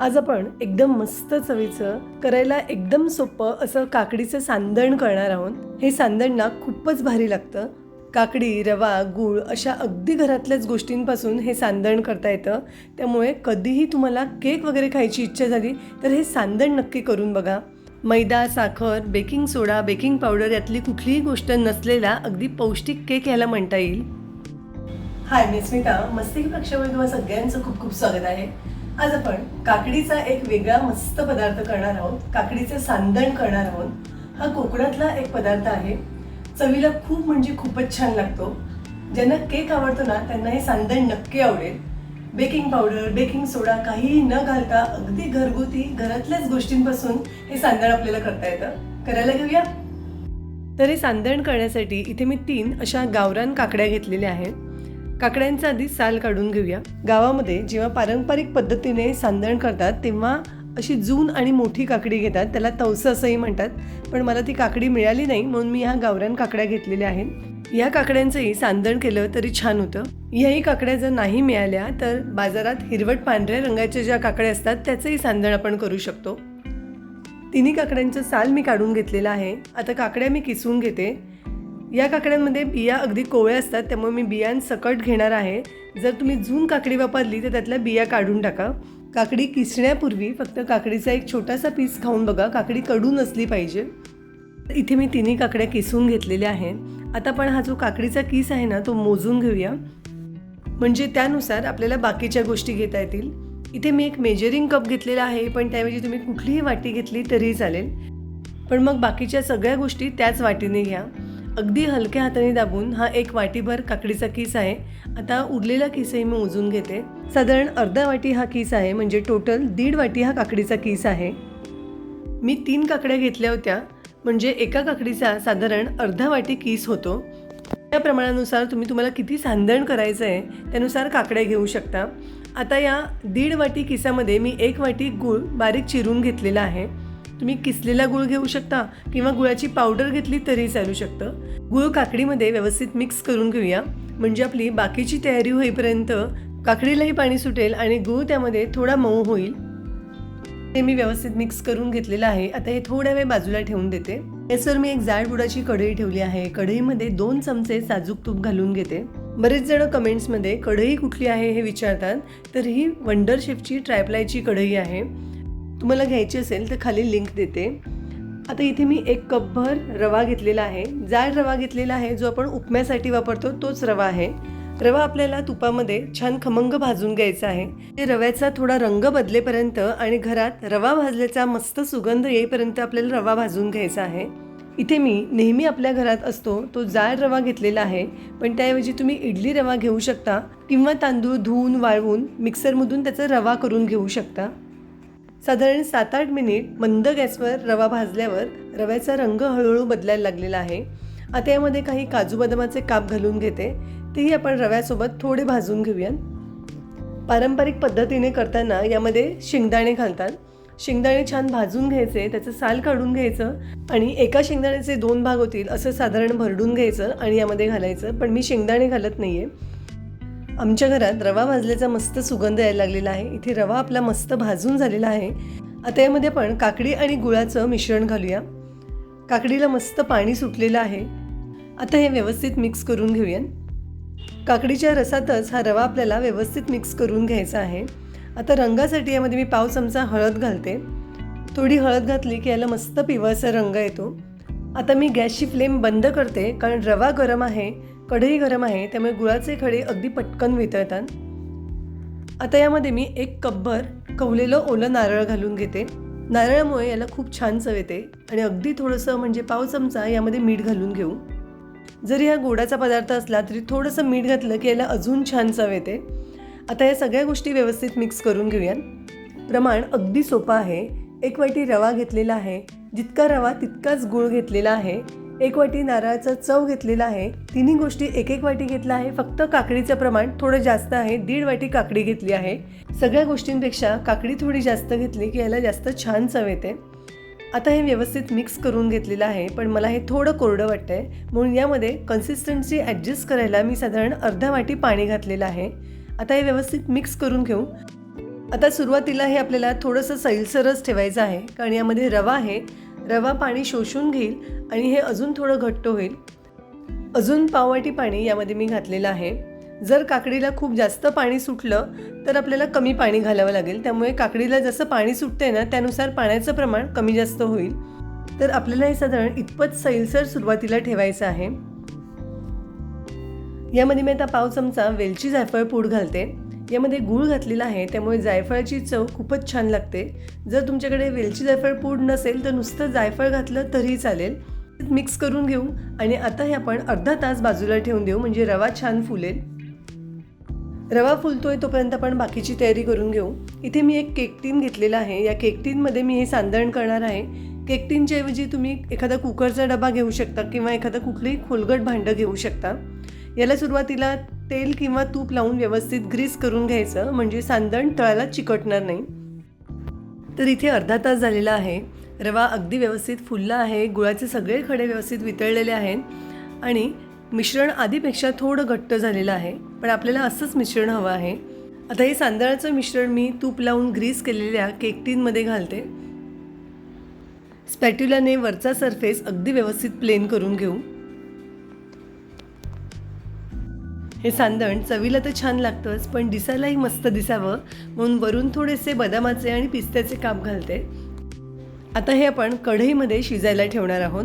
आज आपण एकदम मस्त चवीचं करायला एकदम सोपं असं काकडीचं सांदण करणार आहोत. हे सांदण ना खूपच भारी लागतं. काकडी रवा गूळ अशा अगदी घरातल्याच गोष्टींपासून हे सांदण करता येतं. त्यामुळे कधीही तुम्हाला केक वगैरे खायची इच्छा झाली तर हे सांदण नक्की करून बघा. मैदा साखर बेकिंग सोडा बेकिंग पावडर यातली कुठलीही गोष्ट नसलेला अगदी पौष्टिक केक याला म्हणता येईल. हाय मी स्मिता. मस्ती पक्षामध्ये तुम्हाला सगळ्यांचं खूप खूप स्वागत आहे. आज आपण काकडीचा एक वेगळा मस्त पदार्थ करणार आहोत. काकडीचे सांदण करणार आहोत. हा कोकणातला एक पदार्थ आहे. चवीला खूप म्हणजे खूपच छान लागतो. ज्यांना केक आवडतो ना त्यांना हे सांदण नक्की आवडेल. बेकिंग पावडर बेकिंग सोडा काहीही न घालता अगदी घरगुती घरातल्याच गोष्टींपासून हे सांदण आपल्याला करता येतं. करायला घेऊया? तर हे सांदण करण्यासाठी इथे मी तीन अशा गावरान काकड्या घेतलेल्या आहेत. काकड्यांचा आधी साल काढून घेऊया. गावामध्ये जेव्हा पारंपरिक पद्धतीने सांदण करतात तेव्हा अशी जून आणि मोठी काकडी घेतात. त्याला तवसं असंही म्हणतात. पण मला ती काकडी मिळाली नाही म्हणून मी ह्या गावरान काकड्या घेतलेल्या आहेत. या काकड्यांचंही सांदण केलं तरी छान होतं. याही काकड्या जर नाही मिळाल्या तर बाजारात हिरवट पांढऱ्या रंगाच्या ज्या काकड्या असतात त्याचंही सांदण आपण करू शकतो. तिन्ही काकड्यांचं साल मी काढून घेतलेलं आहे. आता काकड्या मी किसून घेते. या काकड्यांमध्ये बिया अगदी कोवळ्या असतात त्यामुळे मी बियांसकट घेणार आहे. जर तुम्ही जून काकडी वापरली तर त्यातल्या बिया काढून टाका. काकडी किसण्यापूर्वी फक्त काकडीचा एक छोटासा पीस खाऊन बघा काकडी कडू नसली पाहिजे. इथे मी तिन्ही काकड्या किसून घेतलेल्या आहेत. आता पण हा जो काकडीचा किस आहे ना तो मोजून घेऊया. म्हणजे त्यानुसार आपल्याला बाकीच्या गोष्टी घेता येतील. इथे मी एक मेजरिंग कप घेतलेला आहे पण त्याऐवजी तुम्ही कुठलीही वाटी घेतली तरीही चालेल. पण मग बाकीच्या सगळ्या गोष्टी त्याच वाटीने घ्या. अगदी हलक्या हाताने दाबून हा एक वाटीभर काकडीचा किस आहे. आता उरलेला किसही मी मोजून घेते. साधारण अर्धा वाटी हा किस आहे म्हणजे टोटल दीड वाटी हा काकडीचा किस आहे. मी तीन काकड्या घेतल्या होत्या म्हणजे एका काकडीचा साधारण अर्धा वाटी किस होतो. त्या प्रमाणानुसार तुम्ही तुम्हाला किती सांदण करायचं आहे त्यानुसार काकड्या घेऊ शकता. आता या दीड वाटी किसामध्ये मी एक वाटी गूळ बारीक चिरून घेतलेला आहे. तुम्ही किसलेला गूळ घेऊ शकता किंवा गुळाची पावडर घेतली तरी चालू शकतं. गूळ काकडीमध्ये व्यवस्थित मिक्स करून घेऊया. म्हणजे आपली बाकीची तयारी होईपर्यंत काकडीलाही पाणी सुटेल आणि गूळ त्यामध्ये थोडा मऊ होईल. ते मी व्यवस्थित मिक्स करून घेतलेलं आहे. आता हे थोड्या वेळ बाजूला ठेवून देते. यासर मी एक जाड बुडाची कढई ठेवली आहे. कढईमध्ये दोन चमचे साजूक तूप घालून घेते. बरेच जण कमेंट्समध्ये कढई कुठली आहे हे विचारतात. तर ही वंडर शेफची ट्रायप्लायची कढई आहे. तुम्हाला घ्यायची असेल तर खाली लिंक देते. आता इथे मी एक कपभर रवा घेतलेला आहे. जाड रवा घेतलेला आहे जो आपण उपम्यासाठी वापरतो तोच रवा आहे. रवा आपल्याला तुपामध्ये छान खमंग भाजून घ्यायचा आहे. ते रव्याचा थोडा रंग बदलेपर्यंत आणि घरात रवा भाजल्याचा मस्त सुगंध येईपर्यंत आपल्याला रवा भाजून घ्यायचा आहे. इथे मी नेहमी आपल्या घरात असतो तो जाड रवा घेतलेला आहे. पण त्याऐवजी तुम्ही इडली रवा घेऊ शकता किंवा तांदूळ धुवून वाळवून मिक्सरमधून त्याचा रवा करून घेऊ शकता. साधारण सात आठ मिनिट मंद गॅसवर रवा भाजल्यावर रव्याचा रंग हळूहळू बदलायला लागलेला आहे. आता यामध्ये काही काजू बदामाचे काप घालून घेते. तेही आपण रव्यासोबत थोडे भाजून घेऊयात. पारंपरिक पद्धतीने करताना यामध्ये शेंगदाणे घालतात. शेंगदाणे छान भाजून घ्यायचे त्याचं साल काढून घ्यायचं आणि एका शेंगदाण्याचे दोन भाग होतील असं साधारण भरडून घ्यायचं आणि यामध्ये घालायचं. पण मी शेंगदाणे घालत नाही आहे आमच्या घरात रवा भाजल्याचा मस्त सुगंध यायला लागलेला आहे. इथे रवा आपला मस्त भाजून झालेला आहे. आता यामध्ये पण काकडी आणि गुळाचं मिश्रण घालूया. काकडीला मस्त पाणी सुटलेलं आहे. आता हे व्यवस्थित मिक्स करून घेऊया. काकडीच्या रसातच हा रवा आपल्याला व्यवस्थित मिक्स करून घ्यायचा आहे. आता रंगासाठी यामध्ये मी पाव चमचा हळद घालते. थोडी हळद घातली की याला मस्त पिवळसा रंग येतो. आता मी गॅसची फ्लेम बंद करते कारण रवा गरम आहे. कढई गरम आहे त्यामुळे गुळाचे खडे अगदी पटकन वितळतात. आता यामध्ये मी एक कपभर कवलेलं ओलं नारळ घालून घेते. नारळामुळे याला खूप छान चव येते आणि अगदी थोडंसं म्हणजे पाव चमचा यामध्ये मीठ घालून घेऊ. जरी हा गोडाचा पदार्थ असला तरी थोडंसं मीठ घातलं की याला अजून छान चव येते. आता या सगळ्या गोष्टी व्यवस्थित मिक्स करून घेऊयात. प्रमाण अगदी सोपं आहे. एक वाटी रवा घेतलेला आहे. जितका रवा तितकाच गूळ घेतलेला आहे. एक वाटी नारळाचा चव घेतलेला आहे. तिन्ही गोष्टी एक एक वाटी घेतला आहे. फक्त काकडीचं प्रमाण थोडं जास्त आहे. दीड वाटी काकडी घेतली आहे. सगळ्या गोष्टींपेक्षा काकडी थोडी जास्त घेतली की याला जास्त छान चव येते. आता हे व्यवस्थित मिक्स करून घेतलेलं आहे पण मला हे थोडं कोरडं वाटतं आहे म्हणून यामध्ये कन्सिस्टन्सी ॲडजस्ट करायला मी साधारण अर्धा वाटी पाणी घातलेलं आहे. आता हे व्यवस्थित मिक्स करून घेऊ. आता सुरुवातीला हे आपल्याला थोडंसं सैलसरच ठेवायचं आहे. कारण यामध्ये रवा आहे. रवा पाणी शोषून घेईल आणि हे अजून थोडं घट्ट होईल. अजून पाववाटी पाणी यामध्ये मी घातलेलं आहे. जर काकडीला खूप जास्त पाणी सुटलं तर आपल्याला कमी पाणी घालावं लागेल. त्यामुळे काकडीला जसं पाणी सुटते ना त्यानुसार पाण्याचं प्रमाण कमी जास्त होईल. तर आपल्याला हे साधारण इतपत सैलसर सुरुवातीला ठेवायचं आहे. यामध्ये मी आता पाव चमचा वेलची जायफळ पूड घालते. यामध्ये गूळ घातलेला आहे त्यामुळे जायफळाची चव खूपच छान लागते. जर तुमच्याकडे वेलची जायफळ पूड नसेल तर नुसतं जायफळ घातलं तरीही चालेल. मिक्स करून घेऊ आणि आता हे आपण अर्धा तास बाजूला ठेवून देऊ म्हणजे रवा छान फुलेल. रवा फुलतोय तोपर्यंत आपण बाकीची तयारी करून घेऊ. इथे मी एक केक टीन घेतलेला आहे. या केक टीनमध्ये मी हे सांदण करणार आहे. केक टीनच्या ऐवजी तुम्ही एखादा कुकरचा डबा घेऊ शकता किंवा एखादं कुठलंही खोलगट भांडं घेऊ शकता. याला सुरुवातीला तेल किंवा तूप लावून व्यवस्थित ग्रीस करून घ्यायचं म्हणजे सांदण तळाला चिकटणार नाही. तर इथे अर्धा तास झालेला आहे. रवा अगदी व्यवस्थित फुलला आहे. गुळाचे सगळे खडे व्यवस्थित वितळलेले आहेत. आणि मिश्रण आधीपेक्षा थोडं घट्ट झालेलं आहे पण आपल्याला असंच मिश्रण हवं आहे. आता हे सांदळाचं मिश्रण मी तूप लावून ग्रीस केलेल्या केक टीनमध्ये घालते. स्पॅट्युलाने वरचा सरफेस अगदी व्यवस्थित प्लेन करून घेऊ. हे सांदण चवीला तर छान लागतंच पण दिसायलाही मस्त दिसावं. म्हणून वरून थोडेसे बदामाचे आणि पिस्त्याचे काप घालते. आता हे आपण कढईमध्ये शिजायला ठेवणार आहोत.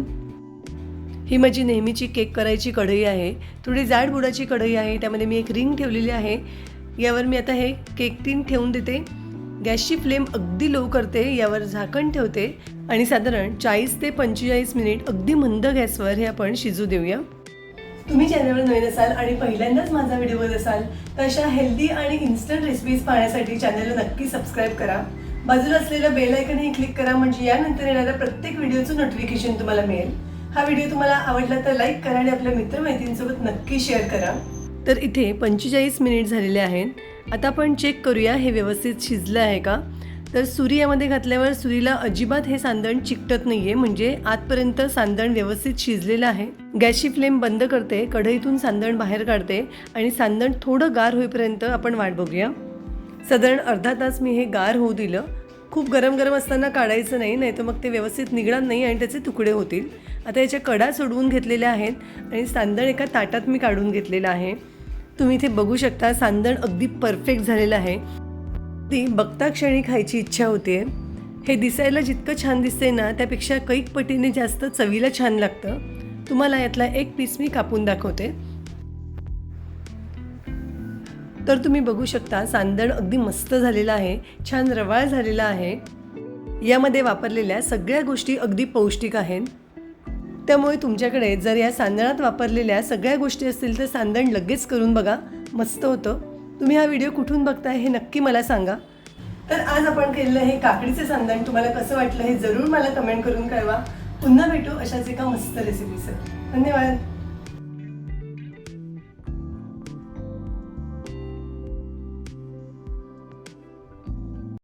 ही माझी नेहमीची केक करायची कढई आहे. थोडी जाड बुडाची कढई आहे. त्यामध्ये मी एक रिंग ठेवलेली आहे. यावर मी आता हे केक टीन ठेवून देते. गॅसची फ्लेम अगदी लो करते. यावर झाकण ठेवते. आणि साधारण चाळीस ते पंचेचाळीस मिनिट अगदी मंद गॅसवर हे आपण शिजू देऊया. तुम्ही चॅनलवर नवीन असाल आणि पहिल्यांदाच माझा व्हिडिओ बघत असाल तर अशा हेल्दी आणि इन्स्टंट रेसिपीज पाहण्यासाठी चॅनलला नक्की सबस्क्राईब करा. बाजूला असलेलं बेल आयकनही क्लिक करा म्हणजे यानंतर येणाऱ्या प्रत्येक व्हिडिओचं नोटिफिकेशन तुम्हाला मिळेल. हा व्हिडिओ तुम्हाला आवडला तर लाईक करा आणि आपल्या मित्रमैत्रिणींसोबत नक्की शेअर करा. तर इथे पंचेचाळीस मिनिट झालेले आहेत. आता आपण चेक करूया हे व्यवस्थित शिजलं आहे का? तर सुरी यामध्ये घातल्यावर सुरीला अजिबात हे सांदण चिकटत नाही आहे म्हणजे आतपर्यंत सांदण व्यवस्थित शिजलेलं आहे. गॅसची फ्लेम बंद करते कढईतून सांदण बाहेर काढते आणि सांदण थोडं गार होईपर्यंत आपण वाट बघूया. साधारण अर्धा तास मी हे गार होऊ दिलं. खूप गरम गरम असताना काढायचं नाही नाही तर मग ते व्यवस्थित निघणार नाही आणि त्याचे तुकडे होतील. आता याच्या कडा सोडवून घेतलेल्या आहेत आणि सांदण एका ताटात मी काढून घेतलेलं आहे. तुम्ही इथे बघू शकता सांदण अगदी परफेक्ट झालेलं आहे. ती बघता क्षणी खायची इच्छा होते हे दिसायला जितकं छान दिसते ना त्यापेक्षा कैक पटीने जास्त चवीला छान लागतं. तुम्हाला यातला एक पीस मी कापून दाखवते. तर तुम्ही बघू शकता सांदण अगदी मस्त झालेलं आहे छान रवाळ झालेला आहे. यामध्ये वापरलेल्या सगळ्या गोष्टी अगदी पौष्टिक आहेत. त्यामुळे तुमच्याकडे जर या सांदणात वापरलेल्या सगळ्या गोष्टी असतील तर सांदण लगेच करून बघा मस्त होतं. तुम्ही हा व्हिडिओ कुठून बघताय हे नक्की मला सांगा. तर आज आपण केलेलं हे काकडीचे सांदण तुम्हाला कसं वाटलं हे जरूर मला कमेंट करून कळवा. पुन्हा भेटू अशाच एका मस्त रेसिपीचं धन्यवाद.